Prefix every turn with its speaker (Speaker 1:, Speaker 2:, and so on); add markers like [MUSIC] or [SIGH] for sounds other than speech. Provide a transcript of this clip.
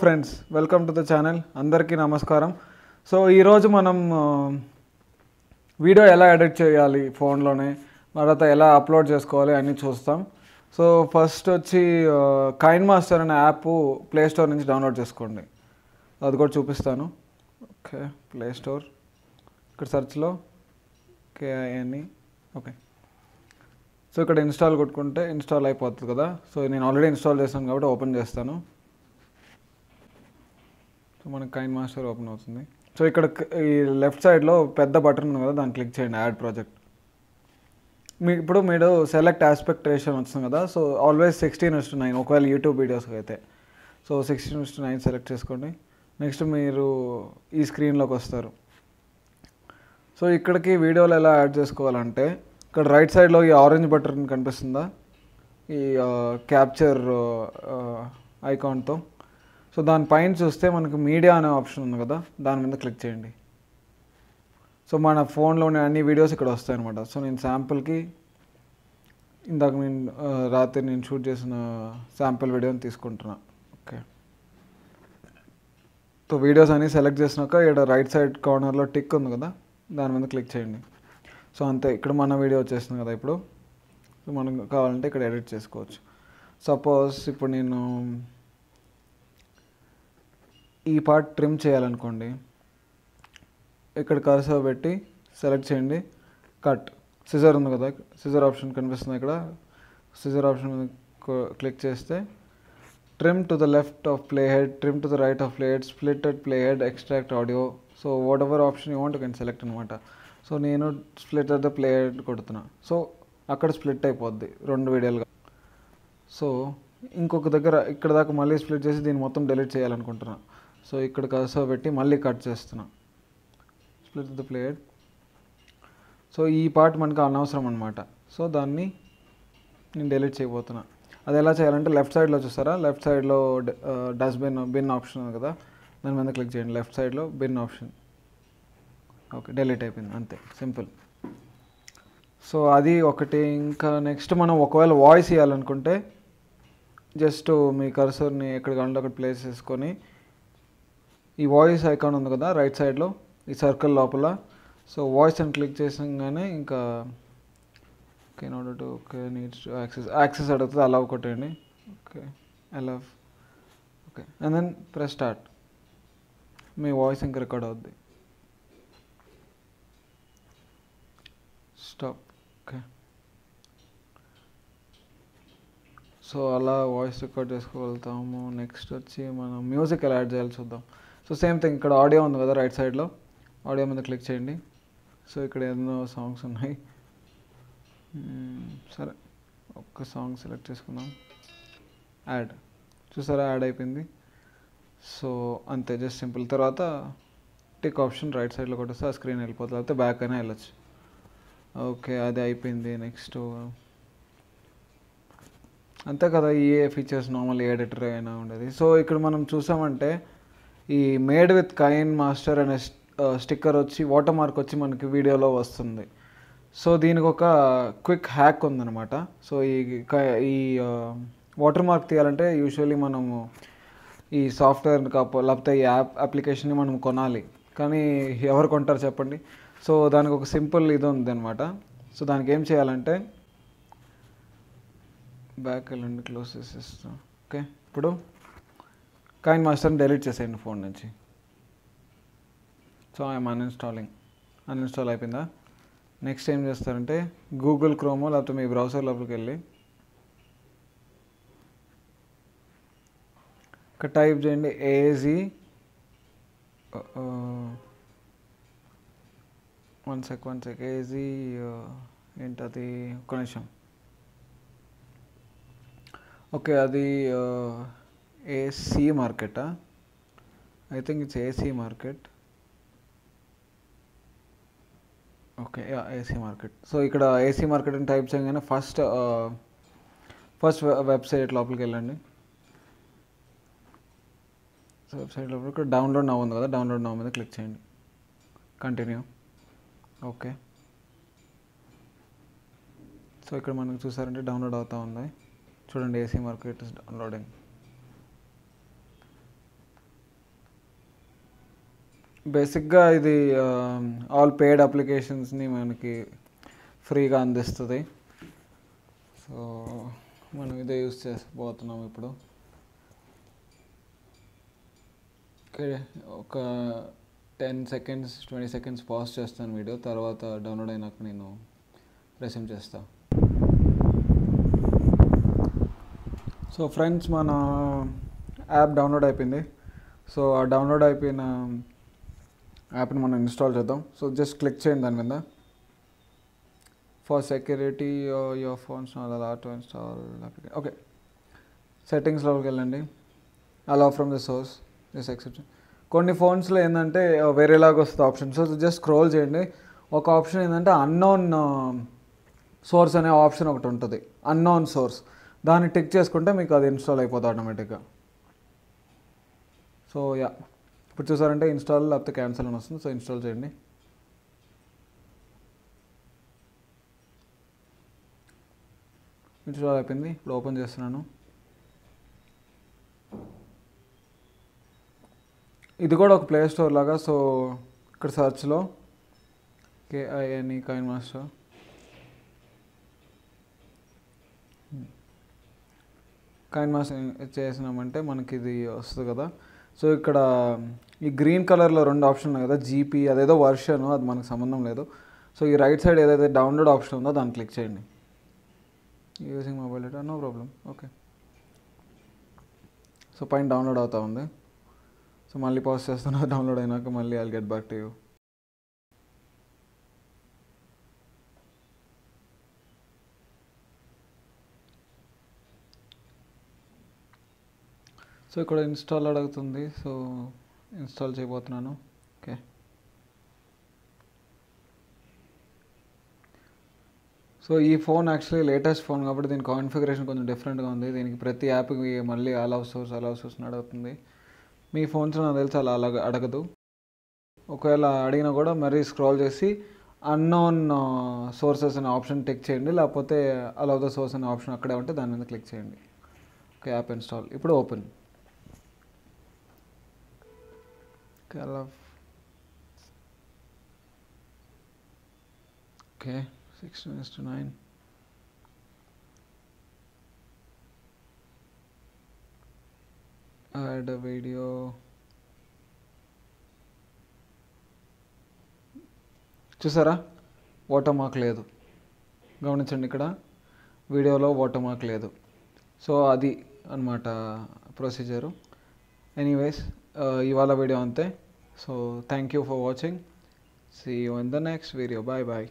Speaker 1: Friends welcome to the channel. అందరికీ నమస్కారం. So ఈరోజు మనం వీడియో ఎలా ఎడిట్ చేయాలి ఫోన్లోనే తర్వాత ఎలా అప్లోడ్ చేసుకోవాలి అన్నీ చూస్తాం. సో ఫస్ట్ వచ్చి కైన్ మాస్టర్ అనే యాప్ ప్లే స్టోర్ నుంచి డౌన్లోడ్ చేసుకోండి. అది కూడా చూపిస్తాను. ఓకే ప్లే స్టోర్ ఇక్కడ సెర్చ్లో కేఐఎన్ఈ ఓకే. సో ఇక్కడ ఇన్స్టాల్ కొట్టుకుంటే ఇన్స్టాల్ అయిపోతుంది కదా. సో నేను ఆల్రెడీ ఇన్స్టాల్ చేశాను కాబట్టి ఓపెన్ చేస్తాను. మనకి కైన్ మాస్టర్ ఓపెన్ అవుతుంది. సో ఇక్కడ ఈ లెఫ్ట్ సైడ్లో పెద్ద బటన్ ఉంది కదా దాన్ని క్లిక్ చేయండి యాడ్ ప్రాజెక్ట్. మీ ఇప్పుడు మీరు సెలెక్ట్ ఆస్పెక్ట్ రేషన్ వస్తుంది కదా సో ఆల్వేస్ సిక్స్టీన్ వస్తున్నాయి నైన్ ఒకవేళ యూట్యూబ్ వీడియోస్కి అయితే. So sixteen is nine select చేసుకోండి. నెక్స్ట్ మీరు ఈ స్క్రీన్లోకి వస్తారు. సో ఇక్కడికి వీడియోలు ఎలా యాడ్ చేసుకోవాలంటే ఇక్కడ రైట్ సైడ్లో ఈ ఆరెంజ్ బటన్ కనిపిస్తుందా? ఈ క్యాప్చర్ ఐకాన్తో. సో దాని పైన చూస్తే మనకు మీడియా అనే ఆప్షన్ ఉంది కదా దాని మీద క్లిక్ చేయండి. సో మన ఫోన్లోనే అన్ని వీడియోస్ ఇక్కడ వస్తాయి అనమాట సో నేను శాంపుల్కి ఇందాక నేను రాత్రి నేను షూట్ చేసిన శాంపుల్ వీడియోని తీసుకుంటున్నా. ఓకే. సో వీడియోస్ అన్ని సెలెక్ట్ చేసినాక ఇక్కడ రైట్ సైడ్ కార్నర్లో టిక్ ఉంది కదా దాని మీద క్లిక్ చేయండి. సో అంతే ఇక్కడ మన వీడియో వచ్చేస్తుంది కదా ఇప్పుడు. సో మనకు కావాలంటే ఇక్కడ ఎడిట్ చేసుకోవచ్చు. సపోజ్ ఇప్పుడు నేను ఈ పార్ట్ ట్రిమ్ చేయాలనుకోండి. ఇక్కడ కర్సర్ పెట్టి సెలెక్ట్ చేయండి. కట్. సిజర్ ఉంది కదా. సిజర్ ఆప్షన్ కనిపిస్తుంది ఇక్కడ. సిజర్ ఆప్షన్ క్లిక్ చేస్తే trim to the left of play head trim to the right of play head split at play head extract audio. So whatever option you want can select అనమాట. So నేను split at the play head కొడుతున్నా. So అక్కడ split అయిపోద్ది. రెండు వీడియోలుగా. So ఇంకొక దగ్గర ఇక్కడ దాకా మళ్ళీ స్ప్లిట్ చేసి దీన్ని మొత్తం డిలీట్ చేయాలనుకుంటున్నాను సో ఇక్కడ కర్సర్ పెట్టి మళ్ళీ కట్ చేస్తున్నా. స్ప్లిట్ ద ప్లేట్ సో ఈ పార్ట్ మనకు అనవసరం అనమాట సో దాన్ని నేను డెలీట్ చేయబోతున్నా. అది ఎలా చేయాలంటే లెఫ్ట్ సైడ్లో చూస్తారా? లెఫ్ట్ సైడ్లో డస్ట్బిన్ బిన్ ఆప్షన్ ఉంది కదా? దాని మీద క్లిక్ చేయండి. లెఫ్ట్ సైడ్లో బిన్ ఆప్షన్ ఓకే డెలీట్ అయిపోయింది. అంతే. సింపుల్ సో అది ఒకటి. ఇంకా నెక్స్ట్ మనం ఒకవేళ వాయిస్ ఇవ్వాలనుకుంటే జస్ట్ మీ కర్సర్ని ఎక్కడ కావాలంటే అక్కడ ప్లేస్ చేసుకొని ఈ వాయిస్ ఐకాన్ ఉంది కదా రైట్ సైడ్లో ఈ సర్కిల్ లోపల. సో వాయిస్ అని క్లిక్ చేసంగానే ఇంకా okay in order to okay needs to access access అడుగుతుంది అలా కొట్టండి okay allow okay and then press start me voice ఇంకా రికార్డ్ అవుద్ది. స్టాప్ ఓకే సో అలా వాయిస్ రికార్డ్ చేసుకోగలుగుతాము. నెక్స్ట్ వచ్చి మనం మ్యూజిక్ ఎలా యాడ్ చేయాలి చూద్దాం. సో సేమ్ థింగ్ ఇక్కడ ఆడియో ఉంది కదా రైట్ సైడ్లో ఆడియో మీద క్లిక్ చేయండి. సో ఇక్కడ ఎన్నో సాంగ్స్ ఉన్నాయి. Hmm, సరే. ఒక్క సాంగ్ సెలెక్ట్ చేసుకుందాం. యాడ్ చూసారా యాడ్ అయిపోయింది. సో అంతే జస్ట్ సింపుల్ తర్వాత టిక్ ఆప్షన్ రైట్ సైడ్లో కొట్టేస్తే ఆ స్క్రీన్ వెళ్ళిపోతుంది. లేకపోతే బ్యాక్ అయినా వెళ్ళచ్చు. ఓకే అది అయిపోయింది. నెక్స్ట్ uh, అంతే కదా ఏ ఫీచర్స్ నార్మల్ ఏ ఎడిటర్ అయినా ఉండేది. సో ఇక్కడ మనం చూసామంటే ఈ మేడ్ విత్ కైన్ మాస్టర్ అనే స్టిక్కర్ వచ్చి వాటర్ మార్క్ వచ్చి మనకి వీడియోలో వస్తుంది. సో దీనికి ఒక క్విక్ హ్యాక్ ఉందన్నమాట. సో ఈ క- ఈ వాటర్ మార్క్ తీయాలంటే యూజువల్లీ మనము ఈ సాఫ్ట్వేర్ కాపో లేకపోతే ఈ యాప్ అప్లికేషన్ని మనం కొనాలి. కానీ ఎవరు కొంటారు చెప్పండి? సో దానికి ఒక సింపుల్ ఇది ఉంది అనమాట సో దానికి ఏం చేయాలంటే బ్యాక్ వెళ్ళండి క్లోజ్ చేసేస్తాం. ఓకే? ఇప్పుడు కాయిన్ మాస్టర్ని డెలీట్ చేసేయండి ఫోన్ నుంచి. సో ఐఎమ్ అన్ఇన్స్టాలింగ్ అన్ఇన్స్టాల్ అయిపోయిందా? నెక్స్ట్ ఏం చేస్తారంటే గూగుల్ క్రోమో లేకపోతే మీ బ్రౌజర్ లోపలికి వెళ్ళి ఇక్కడ టైప్ చేయండి AG one sec one sec AG ఏంటది ఒక్క నిమిషం. ఓకే అది uh, AC మార్కెటా I think it's AC market okay AC market so ఇక్కడ ఏసీ మార్కెట్ అని టైప్ చేయగానే ఫస్ట్ ఫస్ట్ వెబ్సైట్ లోపలికి వెళ్ళండి. సో వెబ్సైట్ లోపల ఇక్కడ డౌన్లోడ్ నవ్ ఉంది కదా డౌన్లోడ్ నవ్ మీద క్లిక్ చేయండి. కంటిన్యూ ఓకే సో ఇక్కడ మనకు చూసారంటే డౌన్లోడ్ అవుతూ ఉంది. చూడండి ఏసీ మార్కెట్ ఇస్ డౌన్లోడింగ్ బేసిక్గా ఇది ఆల్ పేడ్ అప్లికేషన్స్ని మనకి ఫ్రీగా అందిస్తుంది. సో మనం ఇదే యూస్ చేసిపోతున్నాం ఇప్పుడు. ఒక ten seconds twenty seconds pause చేస్తాను వీడియో. తర్వాత డౌన్లోడ్ అయినాక నేను రెస్యూమ్ చేస్తా. సో ఫ్రెండ్స్ మన యాప్ డౌన్లోడ్ అయిపోయింది. సో ఆ డౌన్లోడ్ అయిపోయిన యాప్ని మనం ఇన్స్టాల్ చేద్దాం. సో జస్ట్ క్లిక్ చేయండి దాని మీద. ఫర్ సెక్యూరిటీ యువర్ ఫోన్స్ అలా ఆటో ఇన్స్టాల్ ఓకే సెట్టింగ్స్లోకి వెళ్ళండి. అలా from the source just exception కొన్ని ఫోన్స్లో ఏంటంటే వేరేలాగా వస్తుంది ఆప్షన్ సో జస్ట్ స్క్రోల్ చేయండి. ఒక ఆప్షన్ ఏంటంటే అన్నోన్ సోర్స్ అనే ఆప్షన్ ఒకటి ఉంటుంది. అన్నోన్ సోర్స్ దాన్ని టిక్ చేసుకుంటే మీకు అది ఇన్స్టాల్ అయిపోతుంది ఆటోమేటిక్గా సో యా ఇప్పుడు చూసారంటే ఇన్స్టాల్ లేకపోతే క్యాన్సిల్ అని వస్తుంది. సో ఇన్స్టాల్ చేయండి. ఇన్స్టాల్ అయిపోయింది. ఇప్పుడు ఓపెన్ చేస్తున్నాను. ఇది కూడా ఒక ప్లే స్టోర్ లాగా సో ఇక్కడ సర్చ్లో KINE coin master coin master చేసినామంటే మనకి ఇది వస్తుంది కదా. సో ఇక్కడ ఈ గ్రీన్ కలర్లో రెండు ఆప్షన్ ఉన్నాయి కదా జీపీ అదేదో వర్షన్ అది మనకు సంబంధం లేదు. సో ఈ రైట్ సైడ్ ఏదైతే డౌన్లోడ్ ఆప్షన్ ఉందో దాన్ని క్లిక్ చేయండి. Using mobile data no problem okay so పైన డౌన్లోడ్ అవుతా ఉంది. సో మళ్ళీ పాస్ చేస్తున్నా [LAUGHS] డౌన్లోడ్ అయినాక మళ్ళీ I'll get back to you so ఇక్కడ ఇన్స్టాల్ అడుగుతుంది. సో ఇన్స్టాల్ చేయబోతున్నాను. ఓకే. సో ఈ ఫోన్ యాక్చువల్లీ లేటెస్ట్ ఫోన్ కాబట్టి దీని కాన్ఫిగరేషన్ కొంచెం డిఫరెంట్గా ఉంది. దీనికి ప్రతి యాప్కి మళ్ళీ అలౌ సోర్స్ అలౌ సోర్స్ అడుగుతుంది. మీ ఫోన్స్ నాకు తెలిసి అలా అలా అడగదు. ఒకవేళ అడిగినా కూడా మరీ స్క్రాల్ చేసి అన్నోన్ సోర్సెస్ uh, అనే ఆప్షన్ టిక్ చేయండి. లేకపోతే అలౌ ద సోర్స్ అనే ఆప్షన్ అక్కడే ఉంటే దాని మీద క్లిక్ చేయండి. ఓకే యాప్ ఇన్స్టాల్ ఇప్పుడు ఓపెన్ అలా okay minus to two nine a video చూసారా? వాటర్ మార్క్ లేదు. గమనించండి ఇక్కడ. వీడియోలో వాటర్ మార్క్ లేదు. సో అది అనమాట ప్రొసీజరు ఎనీవేస్ ఇవాళ వీడియో అంతే so thank you for watching see you in the next video bye bye